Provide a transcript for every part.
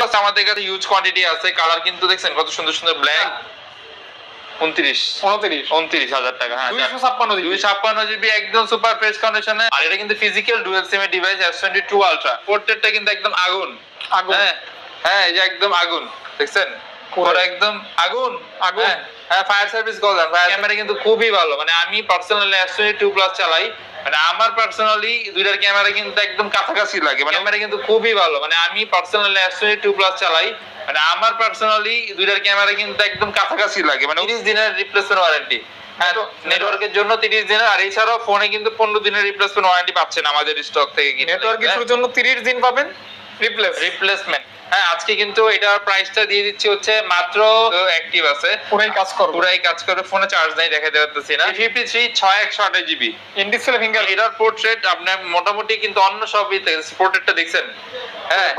Twenty আমাদের কাছে huge quantity আছে কালার কিন্তু দেখছেন কত সুন্দর সুন্দর ব্ল্যাক উনত্রিশ। উনত্রিশ। উনত্রিশ হাজার টাকা হ্যাঁ দুইশো ছাপ্পান্ন দুই ছাপ্পান্ন জিবি একদম সুপার ফ্রেশ কন্ডিশনে আর এটা কিন্তু ফিজিক্যাল ডুয়েল সিম এর device S twenty two ultra পোর্ট্রেটটা কিন্তু একদম আগুন। আগুন। হ্যাঁ হ্যাঁ এই যে একদম আগুন দেখছেন? পুরো। একদম আগুন আগুন। হ্যাঁ, হ্যাঁ ফায়ার সার্ভিস কল দেন ক্যামেরা কিন্তু খুবই ভালো মানে আমি পার্সোনালি টোয়েন্টি টু প্লাস চালাই মানে আমার পার্সোনালি দুইটার ক্যামেরা কিন্তু একদম কাছাকাছি লাগে মানে ক্যামেরা কিন্তু খুবই ভালো মানে আমি পার্সোনালি টোয়েন্টি টু প্লাস চালাই মানে আমার পার্সোনালি দুইটার ক্যামেরা কিন্তু একদম কাছাকাছি লাগে মানে তিরিশ দিনের রিপ্লেসমেন্ট ওয়ারেন্টি হ্যাঁ তো নেটওয়ার্কের জন্য তিরিশ দিনের আর এছাড়াও ফোনে কিন্তু পনেরো দিনের রিপ্লেসমেন্ট ওয়ারেন্টি পাচ্ছেন আমাদের স্টক থেকে। নেটওয়ার্ক ইস্যুর জন্য তিরিশ দিন পাবেন রিপ্লেস রিপ্লেসমেন্ট হ্যাঁ আজকে কিন্তু এটার প্রাইসটা দিয়ে দিচ্ছি হচ্ছে মাত্র অ্যাক্টিভ আছে। পুরাই কাজ করব। পুরাই কাজ করে ফোনে চার্জ নাই দেখাতে পারতেছি না। ফিফটি থ্রি ছয় একশো আঠাশ জিবি ইনডিসপ্লে ফিঙ্গার এটার পোর্ট্রেট আপনার মোটামুটি কিন্তু অন্য সবই পোর্ট্রেটটা দেখছেন? হ্যাঁ।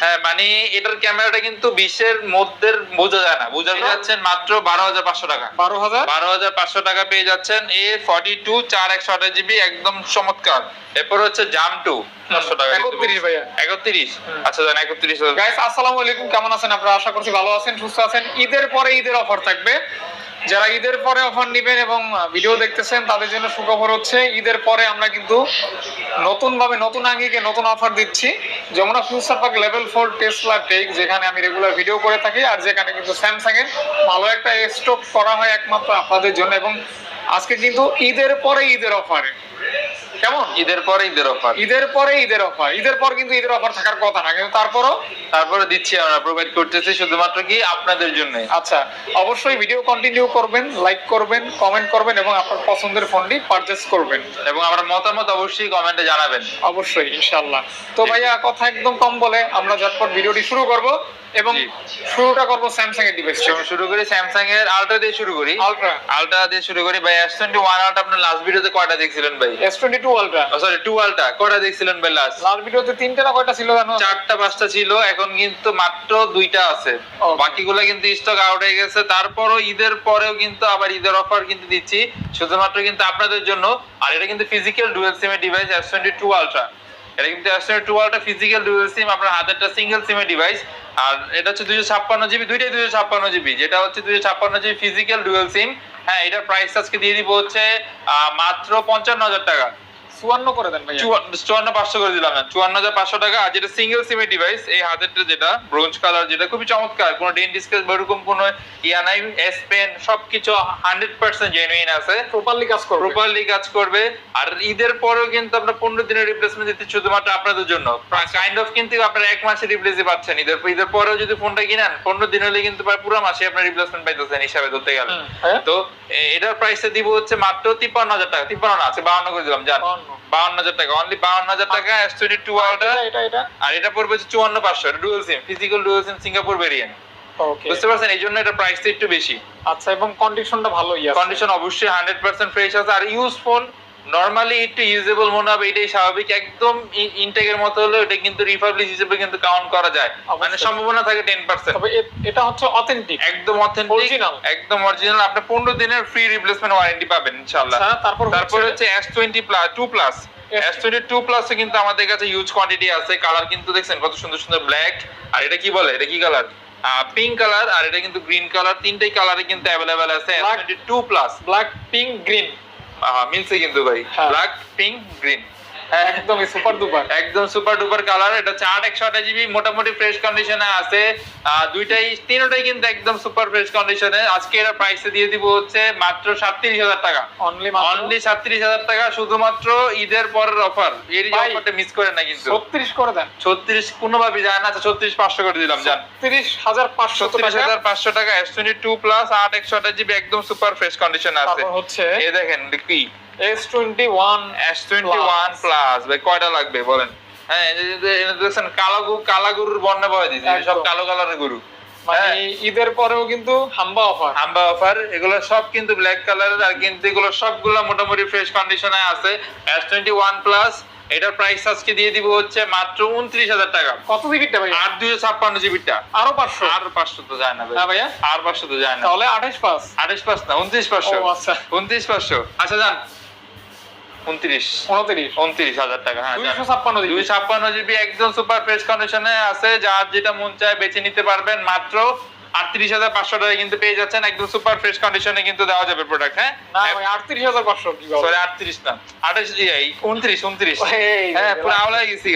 হ্যাঁ মানে এটার ক্যামেরাটা কিন্তু বিশের মধ্যে বোঝা যায় না। বোঝা যাচ্ছেন মাত্র বারো হাজার পাঁচশো টাকা। বারো হাজার? বারো হাজার পাঁচশো টাকা পেয়ে যাচ্ছেন এ ফর্টি টু চার একশো আঠাশ জিবি একদম চমৎকার। এরপর হচ্ছে জাম টু পাঁচশো টাকা একত্রিশ ভাইয়া। একত্রিশ? আচ্ছা জান একত্রিশ গাইস আসসালামু আলাইকুম কেমন আছেন আপনারা? আশা করছি ভালো আছেন সুস্থ আছেন। ঈদের পরে ঈদের অফার থাকবে। যারা ঈদের পরে অফার নেবেন এবং ভিডিও দেখতেছেন তাদের জন্য সুখবর হচ্ছে ঈদের পরে আমরা কিন্তু নতুন ভাবে নতুন আঙ্গিকে নতুন অফার দিচ্ছি। Jamuna future park level four Tesla tech যেখানে আমি রেগুলার ভিডিও করে থাকি আর যেখানে কিন্তু স্যামসাং এর ভালো একটা স্টক করা হয় একমাত্র আপনাদের জন্য। এবং আজকে কিন্তু ঈদের পরে ঈদের অফারে। কেমন? ঈদের পরে ঈদের অফার। ঈদের পরে ঈদের অফার। ঈদের পর কিন্তু ঈদের অফার থাকার কথা না কিন্তু তারপরও? তারপরে দিচ্ছি আমরা প্রোভাইড করতেছি শুধুমাত্র কি আপনাদের জন্য। আচ্ছা অবশ্যই ভিডিও কন্টিনিউ করবেন লাইক করবেন কমেন্ট করবেন এবং আপনার পছন্দের ফোনটি পারচেস করবেন। এবং আমার মতামত অবশ্যই কমেন্টে জানাবেন। অবশ্যই ইনশাআল্লাহ। তো ভাইয়া কথা একদম কম বলে আমরা ঝটপট ভিডিওটি শুরু করব। এবং শুরুটা করব স্যামসাং এর ডিভাইস শুরু- শুরু করি স্যামসাং এর আলট্রা দিয়ে শুরু করি। আলট্রা আলট্রা দিয়ে শুরু করি। ভাই এস টোয়েন্টি ওয়ান আলট্রা আপনার লাস্ট ভিডিওতে কয়টা দেখছিলেন ভাই? S twenty two ultra sorry two ultra কয়টা দেখছিলেন ভাই লাস্ট লাস্ট ভিডিওতে তিনটে না কয়টা ছিল জানো? চারটা পাঁচটা ছিল। এখন কিন্তু মাত্র দুইটা আছে. বাকিগুলো কিন্তু স্টক আউট হয়ে গেছে। তারপরও ঈদের পরেও কিন্তু আবার ঈদের অফার কিন্তু দিচ্ছি। শুধুমাত্র কিন্তু আপনাদের জন্য। আর এটা কিন্তু ফিজিক্যাল ডুয়েল সিম এর device S twenty two ultra এটা কিন্তু S two ultra physical dual sim আপনার হাতেরটা সিঙ্গেল সিমের ডিভাইস আর এটা হচ্ছে দুইশো ছাপ্পান্ন জিবি দুইটাই দুইশো ছাপ্পান্ন জিবি যেটা হচ্ছে দুইশো ছাপ্পান্ন জিবি ফিজিক্যাল ডুয়েল সিম হ্যাঁ এটার প্রাইস আজকে দিয়ে দিব হচ্ছে মাত্র পঞ্চান্ন হাজার টাকা। চুয়ান্ন করে দেন ভাইয়া। চুয়ান্ন চুয়ান্ন পাঁচশো করে দিলাম চুয়ান্ন হাজার পাঁচশো টাকা। আর যেটা সিঙ্গেল সিমের ডিভাইস এই হাতেরটা যেটা ব্রোঞ্জ কালার যেটা খুবই চমৎকার। কোনো ডেন্ট স্কেচ বা এরকম কোনো ইয়া নাই। এস পেন সবকিছু হান্ড্রেড পার্সেন্ট জেনুইন আছে। প্রপারলি কাজ করবে। প্রপারলি কাজ করবে। আর ঈদের পরেও কিন্তু আপনার পনেরো দিনের রিপ্লেসমেন্ট দিতে শুধুমাত্র আপনাদের জন্য। কাইন্ড অফ কিন্তু আপনার এক মাসের রিপ্লেসই পাচ্ছেন ঈদের ঈদের পরেও যদি ফোনটা কিনেন পনেরো দিন হলে কিন্তু পুরো মাসে আপনার রিপ্লেসমেন্ট পাইতেছেন হিসাবে ধরতে গেলে। তো এটার প্রাইসে দিব হচ্ছে মাত্র তিপ্পান্ন হাজার টাকা। তিপ্পান্ন আছে বাউন্ন করে দিলাম জান। 52 বাউন্ন হাজার টাকা অনলি বাউন্ন হাজার টাকা এস টোয়েন্টি টু আলট্রা এটা এটা আর এটা পড়বে হচ্ছে চুয়ান্ন পাঁচশো dual sim physical dual sim Singapore variant okay বুঝতে পারছেন? এই জন্য এটা প্রাইসটা একটু বেশি। আচ্ছা এবং কন্ডিশনটা ভালোই আছে। কন্ডিশন অবশ্যই হান্ড্রেড পার্সেন্ট ফ্রেশ আছে। আর ইউজ ফোন নর্মালি একটু ইউজেবল মনে হবে এটাই স্বাভাবিক। একদম ইনটেকের মতো হলে এটা কিন্তু রিপাবলিক হিসেবে কিন্তু কাউন্ট করা যায়। মানে সম্ভাবনা থাকে টেন পার্সেন্ট তবে এটা হচ্ছে অথেন্টিক একদম অথেন্টিক Original। একদম অরিজিনাল আপনি পনেরো দিনের ফ্রি রিপ্লেসমেন্ট ওয়ারেন্টি পাবেন ইনশাল্লাহ আচ্ছা তারপর তারপর হচ্ছে S twenty plus two plus S twenty two প্লাসে কিন্তু আমাদের কাছে ইউজ কোয়ান্টিটি আছে। কালার কিন্তু দেখছেন কত সুন্দর সুন্দর ব্ল্যাক আর এটা কি বলে? এটা কি কালার পিঙ্ক কালার আর এটা কিন্তু গ্রিন কালার তিনটাই কালারে কিন্তু অ্যাভেলেবেল আছে two plus black pink green মিলছে কিন্তু ভাই। ব্ল্যাক পিঙ্ক গ্রিন একদম সুপার দুপার একদম সুপার ডুপার কালার এটা হচ্ছে আট একশো আঠাশ জিবি মোটামুটি ফ্রেশ কন্ডিশনে আছে। দুইটাই তিনটাই কিন্তু একদম সুপার ফ্রেশ কন্ডিশনে আজকে এর প্রাইসে দিয়ে দিব হচ্ছে মাত্র সাতত্রিশ হাজার টাকা। অনলি অনলি সাতত্রিশ হাজার টাকা শুধুমাত্র ঈদের পরের অফার এর অফারটা মিস করে না কিন্তু। 36 করে দেন। ছত্রিশ কোনোভাবে যায় না আচ্ছা ছত্রিশ পাঁচশো করে দিলাম 36500 ছত্রিশ টাকা। হাজার পাঁচশো টাকা এস টোয়েন্টি টু প্লাস আট একশো আঠাশ জিবি একদম সুপার ফ্রেশ কন্ডিশন আছে। হচ্ছে? এ দেখেন কি S21 S twenty one plus ভাই কয়টা লাগবে বলেন? হ্যাঁ দেখছেন কালো কালা গরুর বন্যা বয় দিয়েছে সব কালো কালারের গরু। মানে হ্যাঁ। ঈদের পরেও কিন্তু হাম্বা অফার হাম্বা অফার এগুলো সব কিন্তু ব্ল্যাক কালারের আর কিন্তু এগুলো সবগুলো মোটামুটি ফ্রেশ কন্ডিশনে আছে। এস টোয়েন্টি ওয়ান প্লাস এটার প্রাইস আজকে দিয়ে দিব হচ্ছে মাত্র উনত্রিশ হাজার টাকা। কত জিবিটা ভাই? আর দুইশো ছাপ্পান্ন জিবিটা আরও 500 আর পাঁচশো তো যায় না ভাই। ভাইয়া? আর পাঁচশো তো যায় না। তাহলে 28 পাস আঠাশ পাঁচ না উনত্রিশ পাঁচশো। আচ্ছা। উনত্রিশ পাঁচশো। আচ্ছা যান। উনত্রিশ। উনত্রিশ উনত্রিশ হাজার টাকা হ্যাঁ দুইশো ছাপ্পান্ন ছাপ্পান্ন জিবি একদম সুপার ফ্রেশ কন্ডিশনে আছে যার যেটা মন চায় বেছে নিতে পারবেন মাত্র আটত্রিশ হাজার পাঁচশো টাকা কিন্তু পেয়ে যাচ্ছেন। একদম সুপার ফ্রেশ কন্ডিশনে কিন্তু দেওয়া যাবে প্রোডাক্ট হ্যাঁ? আটত্রিশ হাজার পাঁচশো সরি আটত্রিশ না। আঠাশ উনত্রিশ উনত্রিশ। হ্যাঁ পুরো আওলা গেছি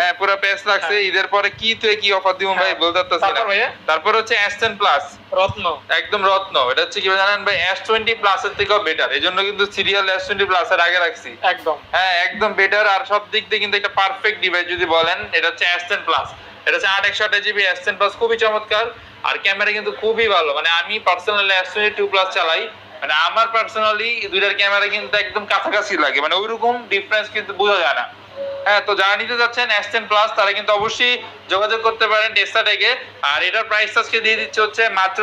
হ্যাঁ পুরো পেস লাগছে। হ্যাঁ। ঈদের পরে কি তুই কি অফার দিব ভাই? হ্যাঁ। বলতে পারতেছি না। তারপর হচ্ছে অ্যাস্টেন প্লাস রত্ন। একদম রত্ন। এটা হচ্ছে কি জানেন ভাই? এস টোয়েন্টি প্লাস এর থেকেও বেটার এই জন্য কিন্তু সিরিয়াল এস টোয়েন্টি প্লাস এর আগে রাখছি। একদম। হ্যাঁ একদম বেটার আর সব দিক দিয়ে কিন্তু একটা পারফেক্ট ডিভাইস যদি বলেন এটা হচ্ছে এস টেন প্লাস এটা হচ্ছে আট একশো আঠাশ জিবি এস প্লাস খুবই চমৎকার। আর ক্যামেরা কিন্তু খুবই ভালো। মানে আমি পার্সোনালি এস টু প্লাস চালাই। মানে আমার পার্সোনালি দুইটার ক্যামেরা কিন্তু একদম কাছাকাছি লাগে। মানে ওইরকম ডিফারেন্স কিন্তু বোঝা যায় না। হ্যাঁ তো যারা নিতে যাচ্ছেন এস প্লাস তারা কিন্তু অবশ্যই যোগাযোগ করতে পারেন টেস্টা থেকে আর এটার প্রাইস আজকে দিয়ে দিচ্ছে হচ্ছে মাত্র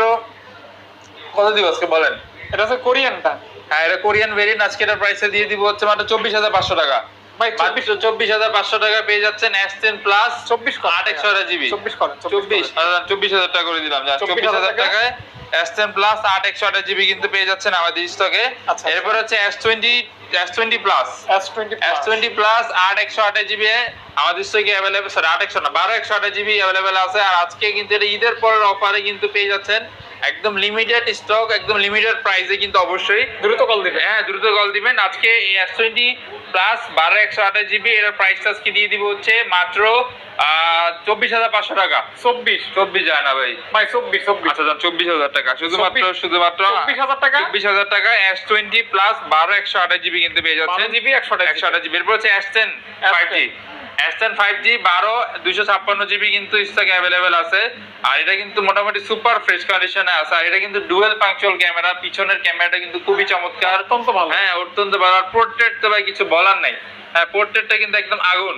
কত দিব আজকে বলেন? এটা হচ্ছে কোরিয়ানটা হ্যাঁ এটা কোরিয়ান ভেরিয়েন্ট আজকে এটার প্রাইসে দিয়ে দিব হচ্ছে মাত্র চব্বিশ হাজার পাঁচশো টাকা। ভাই চব্বিশ চব্বিশ হাজার পাঁচশো টাকা পেয়ে যাচ্ছেন এস প্লাস চব্বিশ আট একশো জিবি। চব্বিশ চব্বিশ চব্বিশ হাজার টাকা করে দিলাম। চব্বিশ হাজার টাকায় এস টেন প্লাস আট একশো আঠাশ জিবি কিন্তু পেয়ে যাচ্ছেন আমাদের স্টকে। আচ্ছা। এরপর হচ্ছে S twenty S twenty plus S twenty S twenty plus আট একশো আঠাশ জিবি আমাদের স্টকে সরি আট একশো না বারো একশো আঠাশ জিবি অ্যাভেলেবেল আছে। আর আজকে কিন্তু এটা ঈদের পরের অফারে কিন্তু পেয়ে যাচ্ছেন একদম লিমিটেড স্টক একদম লিমিটেড প্রাইসে কিন্তু অবশ্যই। দ্রুত কল দিবে হ্যাঁ দ্রুত কল দিবেন। আজকে এস টোয়েন্টি প্লাস বারো একশো আঠাশ জিবি এটার প্রাইসটা আজকে দিয়ে দিব হচ্ছে? মাত্র চব্বিশ হাজার পাঁচশো টাকা। চব্বিশ? চব্বিশ যায় না ভাই। ভাই চব্বিশ চব্বিশ। আচ্ছা চব্বিশ হাজার টাকা। শুধুমাত্র শুধুমাত্র চব্বিশ হাজার টাকা? চব্বিশ হাজার টাকা এস টোয়েন্টি প্লাস বারো একশো আঠাশ জিবি কিন্তু পেয়ে বারো জিবি একশো একশো আঠাশ জিবি এরপর হচ্ছে S ten five G S five G বারো দুইশো ছাপ্পান্ন জিবি কিন্তু স্টকে অ্যাভেলেবেল আছে। আর এটা কিন্তু মোটামুটি সুপার ফ্রেশ কন্ডিশনে আছে। আর এটা কিন্তু ডুয়েল পাংচুয়াল ক্যামেরা পিছনের ক্যামেরাটা কিন্তু খুবই চমৎকার। অত্যন্ত ভালো। হ্যাঁ অত্যন্ত ভালো। আর পোর্ট্রেট তো ভাই কিছু বলার নাই। হ্যাঁ পোর্ট্রেটটা কিন্তু একদম আগুন।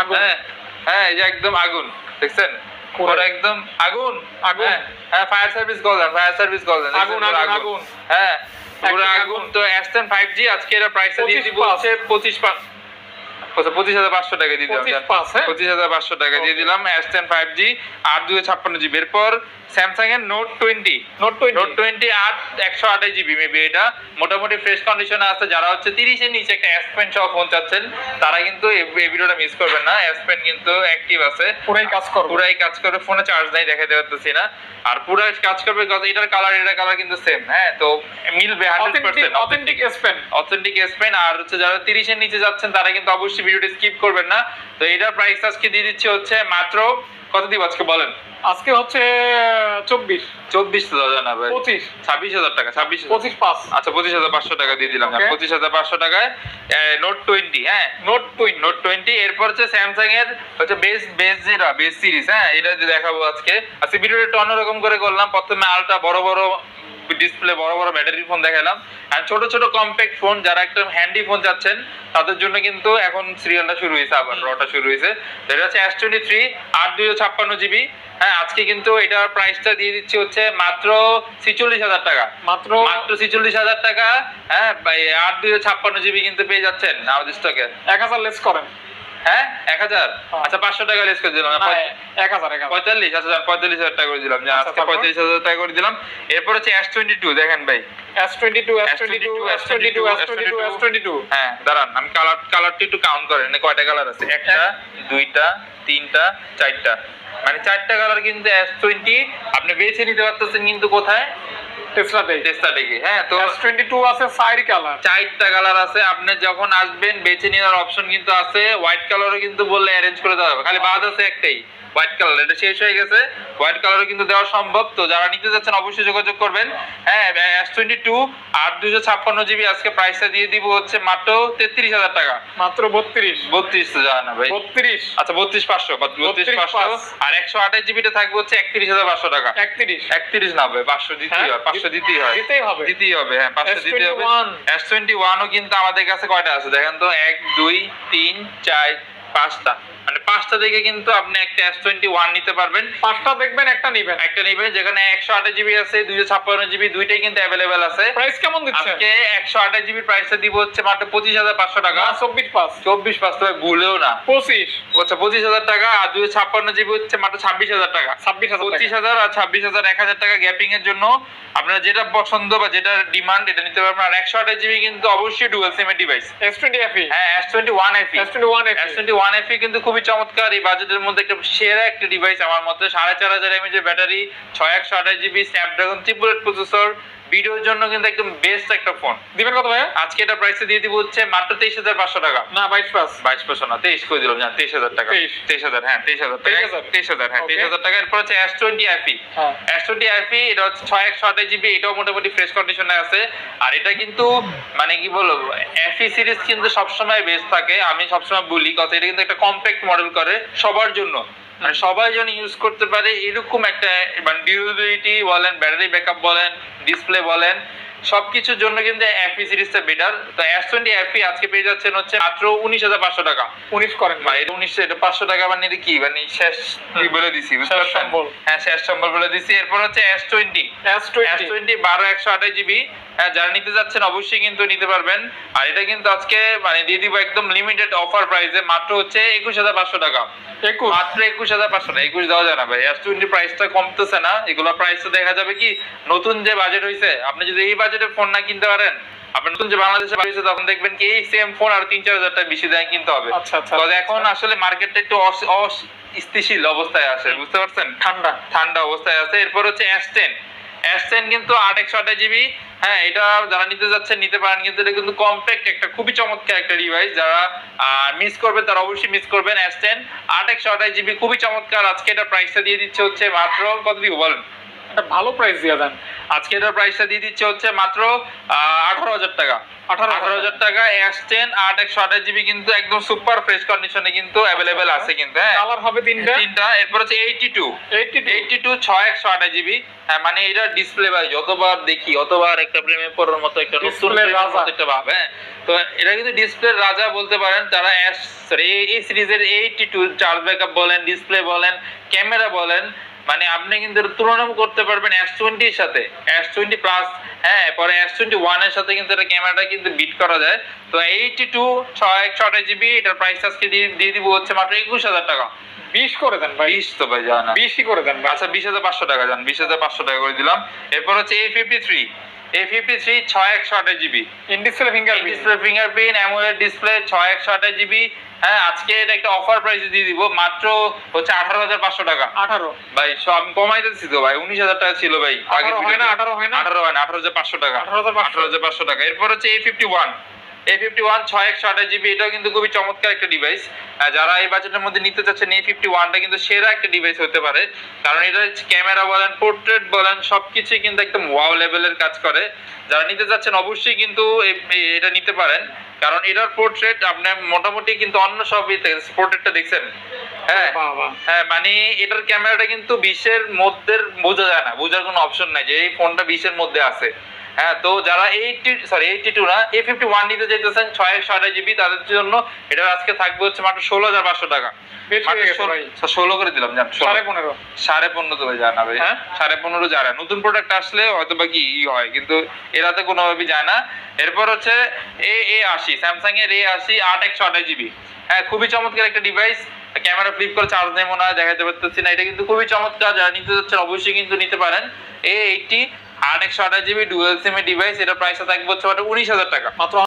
আগুন। হ্যাঁ হ্যাঁ এই যে একদম আগুন দেখছেন। পুরো একদম আগুন আগুন। হ্যাঁ, ফায়ার সার্ভিস কল দেন ফায়ার সার্ভিস কল দেন আগুন, আগুন, আগুন। হ্যাঁ পুরো আগুন তো তো এসটেন ফাইভ জি আজকে এর প্রাইসটা দিয়ে 25 দিব পাঁচ। হচ্ছে পঁচিশ আচ্ছা পঁচিশ হাজার পাঁচশো টাকা দিয়ে দিলাম পঁচিশ পাঁচ, হ্যাঁ? হাজার পাঁচশো টাকা দিয়ে দিলাম এস টেন ফাইভ জি আট দুশো ছাপ্পান্ন জিবি এরপর স্যামসাং এর note twenty note twenty note twenty আট একশো আঠাশ জিবি মেবি এটা। মোটামুটি ফ্রেশ কন্ডিশনে আছে যারা হচ্ছে তিরিশের নিচে একটা এস পেন সহ ফোন চাচ্ছেন তারা কিন্তু এই ভিডিওটা মিস করবেন না। এস পেন কিন্তু অ্যাক্টিভ আছে। পুরাই কাজ করব। পুরাই কাজ করবে ফোনে চার্জ নাই দেখাতে পারতেছি না। আর পুরাই কাজ করবে এটার কালার এটার কালার কিন্তু সেম হ্যাঁ? তো মিলবে hundred percent authentic Spain authentic Spain আর হচ্ছে যারা তিরিশের নিচে যাচ্ছেন তারা কিন্তু অবশ্যই ভিডিওটি স্কিপ করবেন না। তো এটার প্রাইস আজকে দিয়ে দিচ্ছি হচ্ছে মাত্র কত দিব আজকে বলেন? আজকে হচ্ছে চব্বিশ। চব্বিশ হাজার না ভাই। পঁচিশ। ছাব্বিশ হাজার টাকা ছাব্বিশ পঁচিশ পাঁচ। আচ্ছা পঁচিশ হাজার পাঁচশো টাকা দিয়ে দিলাম. পঁচিশ হাজার পাঁচশো টাকায় নোট টোয়েন্টি হ্যাঁ? নোট টোয়েন্টি নোট টোয়েন্টি এরপর হচ্ছে স্যামসাং এর হচ্ছে বেস বেস যেটা বেস সিরিজ হ্যাঁ? এটা যে দেখাবো আজকে। আজকে ভিডিওটা একটু অন্যরকম করে করলাম। প্রথমে আলটা বড় বড় ডিসপ্লে বড় বড় ব্যাটারি ফোন দেখালাম আর ছোট ছোট কম্প্যাক্ট ফোন যারা একদম হ্যান্ডি ফোন চাচ্ছেন তাদের জন্য কিন্তু এখন সিরিয়ালটা শুরু হয়েছে আবার রটা শুরু হয়েছে। এটা হচ্ছে এস টোয়েন্টি থ্রি আট দুইশো ছাপ্পান্ন জিবি হ্যাঁ আজকে কিন্তু এটার প্রাইসটা দিয়ে দিচ্ছি হচ্ছে মাত্র ছিচল্লিশ হাজার টাকা। মাত্র? মাত্র ছিচল্লিশ হাজার টাকা হ্যাঁ ভাই, আট দুইশো ছাপ্পান্ন জিবি কিন্তু পেয়ে যাচ্ছেন আমাদের স্টকে এক হাজার লেস করেন। হ্যাঁ? এক হাজার? হ্যাঁ। আচ্ছা পাঁচশো টাকা লেস করে দিলাম। এক হাজার পঁয়তাল্লিশ আচ্ছা পঁয়তাল্লিশ হাজার টাকা করে দিলাম। আচ্ছা, আজকে পঁয়তাল্লিশ হাজার টাকা করে দিলাম। এরপর হচ্ছে এস টোয়েন্টি টু দেখেন ভাই। S twenty two S twenty two S twenty two S twenty two S twenty two হ্যাঁ দাঁড়ান আমি কালার কালারটা একটু কাউন্ট করেন। কয়টা কালার আছে? একটা দুইটা তিনটা চারটা। মানে চারটা কালার কিন্তু এস টোয়েন্টি আপনি বেছে নিতে পারতেছেন কিন্তু কোথায়? টেসলা হ্যাঁ তো এস টোয়েন্টি টু আছে সাইড কালার চারটা কালার আছে। আপনি যখন আসবেন বেছে নেওয়ার অপশন কিন্তু আছে। হোয়াইট কালারও কিন্তু বললে অ্যারেঞ্জ করে দেওয়া হবে খালি বাদ আছে একটাই হোয়াইট কালার এটা শেষ হয়ে গেছে। হোয়াইট কালারও কিন্তু দেওয়া সম্ভব। তো যারা নিতে যাচ্ছেন অবশ্যই যোগাযোগ করবেন। হ্যাঁ এস টোয়েন্টি টু আর দুশো ছাপ্পান্ন জিবি আজকে প্রাইসটা দিয়ে দিব হচ্ছে মাত্র তেত্রিশ হাজার টাকা। মাত্র বত্রিশ। বত্রিশ তো জানা ভাই। বত্রিশ। আচ্ছা বত্রিশ পাঁচশো। বত্রিশ পাঁচশো। আর একশো আঠাশ জিবিটা থাকবে হচ্ছে একত্রিশ হাজার পাঁচশো টাকা। একত্রিশ। একত্রিশ না ভাই পাঁচশো দিতেই হ্যাঁ? দিতেই হয়। দিতেই হবে। দিতেই হবে হ্যাঁ পাঁচটা দিতে হবে। এস টোয়েন্টি ওয়ানও কিন্তু আমাদের কাছে কয়টা আছে? দেখেন তো এক দুই তিন চার পাঁচটা। মানে পাঁচটা থেকে কিন্তু আপনি একটা এস টোয়েন্টি ওয়ান নিতে পারবেন। পাঁচটা দেখবেন একটা নিবেন। একটা নিবেন যেখানে একশো আঠাশ জিবি আছে দুইশো ছাপ্পান্ন জিবি দুইটাই কিন্তু অ্যাভেলেবেল আছে। প্রাইস কেমন দিচ্ছে? আজকে একশো আঠাশ জিবির প্রাইসটা দিব হচ্ছে মাত্র পঁচিশ হাজার পাঁচশো টাকা। চব্বিশ পাঁচ। চব্বিশ পাঁচ টাকা ভুলেও না। পঁচিশ। আচ্ছা পঁচিশ হাজার টাকা আর দুইশো ছাপ্পান্ন জিবি হচ্ছে মাত্র ছাব্বিশ হাজার টাকা। ছাব্বিশ হাজার পঁচিশ হাজার আর ছাব্বিশ হাজার এক হাজার টাকা গ্যাপিং এর জন্য আপনার যেটা পছন্দ বা যেটা ডিমান্ড এটা নিতে পারবেন। আর একশো আঠাশ জিবি কিন্তু অবশ্যই ডুয়েল সিম এর ডিভাইস এস টোয়েন্টি এফি হ্যাঁ S twenty one FE S twenty one FE S twenty one FE কিন্তু খুবই চমৎকার। এই বাজেটের মধ্যে একটা সেরা একটা ডিভাইস আমার মতে। সাড়ে চার হাজার এমএজ এর ব্যাটারি ছয় একশো আঠাশ জিবি স্ন্যাপড্রাগন ত্রিপুরেট প্রসেসর ভিডিওর জন্য কিন্তু একদম বেস্ট একটা ফোন দিবেন কত ভাই আজকে এটা প্রাইসে দিয়ে দিব হচ্ছে মাত্র তেইশ হাজার পাঁচশো টাকা। না বাইশ পাঁচ। বাইশ পাঁচশো না তেইশ করে দিলাম জান তেইশ হাজার টাকা। 23 তেইশ হাজার হ্যাঁ তেইশ হাজার টাকা। 23,000 তেইশ হাজার হ্যাঁ তেইশ. হাজার টাকা। এরপর হচ্ছে এস টোয়েন্টি এফি হ্যাঁ। এস টোয়েন্টি এফি এটা হচ্ছে ছয় একশো আঠাশ জিবি এটাও মোটামুটি ফ্রেশ কন্ডিশনে আছে। আর এটা কিন্তু মানে কি বলব এফি সিরিজ কিন্তু সবসময় বেস্ট থাকে আমি সবসময় বলি কথা এটা কিন্তু একটা কম্প্যাক্ট মডেল করে সবার জন্য। সবাই যেন ইউজ করতে পারে এরকম একটা মানে ডিউরেবিলিটি বলেন ব্যাটারি ব্যাকআপ বলেন ডিসপ্লে বলেন সবকিছুর জন্য কিন্তু এফি সিরিজটা বেটার তো এস টোয়েন্টি এফি আজকে পেয়ে যাচ্ছেন হচ্ছে মাত্র উনিশ হাজার পাঁচশো টাকা। উনিশ করেন ভাই। এটা উনিশশো এটা পাঁচশো টাকা মানে এটা কি? মানে শেষ কি বলে দিছি। হ্যাঁ শেষ সম্বল বলে দিছি। এরপর হচ্ছে এস টোয়েন্টি এস টোয়েন্টি বারো একশো আঠাশ জিবি হ্যাঁ যারা নিতে যাচ্ছেন অবশ্যই কিন্তু নিতে পারবেন। আর এটা কিন্তু আজকে মানে দিয়ে দিব একদম লিমিটেড অফার প্রাইসে মাত্র হচ্ছে একুশ হাজার পাঁচশো টাকা। একুশ। মাত্র একুশ হাজার পাঁচশো টাকা। একুশ দেওয়া যায় না ভাই। এস টোয়েন্টি প্রাইসটা কমতেছে না। এগুলো প্রাইসটা দেখা যাবে কি নতুন যে বাজেট হয়েছে আপনি যদি এই বাজেটে ফোন না কিনতে পারেন? আপনি নতুন যে বাংলাদেশে বাজেট তখন দেখবেন কি এই সেম ফোন আর তিন চার হাজার টাকা বেশি দামে কিনতে হবে। আচ্ছা আচ্ছা তবে এখন আসলে মার্কেটটা একটু অস- অস্থিতিশীল অবস্থায় আছে বুঝতে পারছেন? ঠান্ডা। ঠান্ডা অবস্থায় আছে। এরপর হচ্ছে এস টেন এস টেন কিন্তু আট একশো আঠাশ জিবি হ্যাঁ এটা যারা নিতে যাচ্ছেন নিতে পারেন কিন্তু এটা কিন্তু কম্প্যাক্ট একটা খুবই চমৎকার একটা ডিভাইস যারা মিস করবে তারা অবশ্যই মিস করবেন এস টেন আট একশো আঠাশ জিবি খুবই চমৎকার। আজকে এটা প্রাইসটা দিয়ে দিচ্ছে হচ্ছে মাত্র কত দিব বলেন? একটা ভালো প্রাইস দিয়ে দেন। আজকে এটার প্রাইসটা দিয়ে দিচ্ছে হচ্ছে মাত্র আঠারো হাজার টাকা। আঠারো আঠারো হাজার টাকা এস টেন আট একশো আঠাশ জিবি কিন্তু একদম সুপার ফ্রেশ কন্ডিশনে কিন্তু অ্যাভেলেবেল আছে কিন্তু হ্যাঁ। কালার হবে তিনটা? তিনটা এরপর হচ্ছে এইটি টু এইটি টু ছয় একশো আঠাশ জিবি হ্যাঁ মানে এটা ডিসপ্লে ভাই যতবার দেখি অতবার একটা প্রেমে পড়ার মতো একটা নতুন রাজা। একটা ভাব হ্যাঁ। তো এটা কিন্তু ডিসপ্লে রাজা বলতে পারেন তারা এই সিরিজের এইটি টু চার্জ ব্যাকআপ বলেন ডিসপ্লে বলেন ক্যামেরা বলেন মানে আপনি কিন্তু তুলনা করতে পারবেন এস টোয়েন্টির সাথে। এস টোয়েন্টি প্লাস হ্যাঁ পরে এস টোয়েন্টি ওয়ানের সাথে কিন্তু এটা ক্যামেরাটা কিন্তু বিট করা যায়। তো এইটি টু ছয় একশো আঠাশ জিবি এটার প্রাইস আজকে দিয়ে দিয়ে দিব হচ্ছে মাত্র একুশ হাজার টাকা। বিশ করে দেন ভাই। বিশ তো ভাই জানা। বিশই করে দেন আচ্ছা বিশ হাজার পাঁচশো টাকা যান বিশ হাজার পাঁচশো টাকা করে দিলাম। এরপর হচ্ছে A fifty three A fifty three ছয় একশো আঠাশ GB in finger display fingerprint AMOLED display ছয় একশো আঠাশ জিবি হ্যাঁ আজকে এটা একটা অফার প্রাইসে দিয়ে দিব মাত্র হচ্ছে আঠারো হাজার পাঁচশো টাকা। আঠারো। ভাই সব আমি কমাই দিচ্ছি তো ভাই উনিশ হাজার টাকা ছিল ভাই আগে হয় না আঠারো হয় না? আঠারো হয় না আঠারো হাজার পাঁচশো টাকা। আঠারো হাজার পাঁচশো। টাকা। এরপর হচ্ছে A fifty one A fifty one ছয় একশো আঠাশ জিবি এটাও কিন্তু খুবই চমৎকার একটা ডিভাইস যারা এই বাজেটের মধ্যে নিতে চাচ্ছেন এ ফিফটি ওয়ানটা কিন্তু সেরা একটা ডিভাইস হতে পারে। কারণ এটা ক্যামেরা বলেন পোর্ট্রেট বলেন সবকিছুই কিন্তু একদম ওয়াও লেভেলের কাজ করে। যারা নিতে চাচ্ছেন অবশ্যই কিন্তু এটা নিতে পারেন। কারণ এটার পোর্ট্রেট আপনি মোটামুটি কিন্তু অন্য সব পোর্ট্রেটটা দেখছেন। হ্যাঁ? হ্যাঁ মানে এটার ক্যামেরাটা কিন্তু বিশের মধ্যে বোঝা যায় না। বোঝার কোনো অপশন নাই যে এই ফোনটা বিশের মধ্যে আছে। হ্যাঁ তো যারা এইটি সরি এইটি টু না এ ফিফটি ওয়ান নিতে চাইতেছেন ছয় আঠাশ জিবি তাদের জন্য এটা আজকে থাকবে হচ্ছে মাত্র ষোলো হাজার পাঁচশো টাকা। হয়ে ষোলো- করে দিলাম জান সাড়ে পনেরো। সাড়ে পনেরো তো ভাই জানা ভাই। হ্যাঁ? সাড়ে পনেরো যায় না নতুন প্রোডাক্ট আসলে হয়তো বা কি ই হয় কিন্তু এরাতে কোনোভাবেই যায় না। এরপর হচ্ছে এ এ আশি স্যামসাং এর এ আশি আট একশো আঠাশ জিবি হ্যাঁ খুবই চমৎকার একটা ডিভাইস ক্যামেরা ফ্লিপ করে চার্জ নেব না দেখাতে পারতেছি না। এটা কিন্তু খুবই চমৎকার যারা নিতে যাচ্ছেন অবশ্যই কিন্তু নিতে পারেন। এ এইটটি আট একশো আঠাশ জিবি ডুয়েল সিম এর ডিভাইস এটা প্রাইসটা থাকবে হচ্ছে উনিশ হাজার টাকা। মাত্র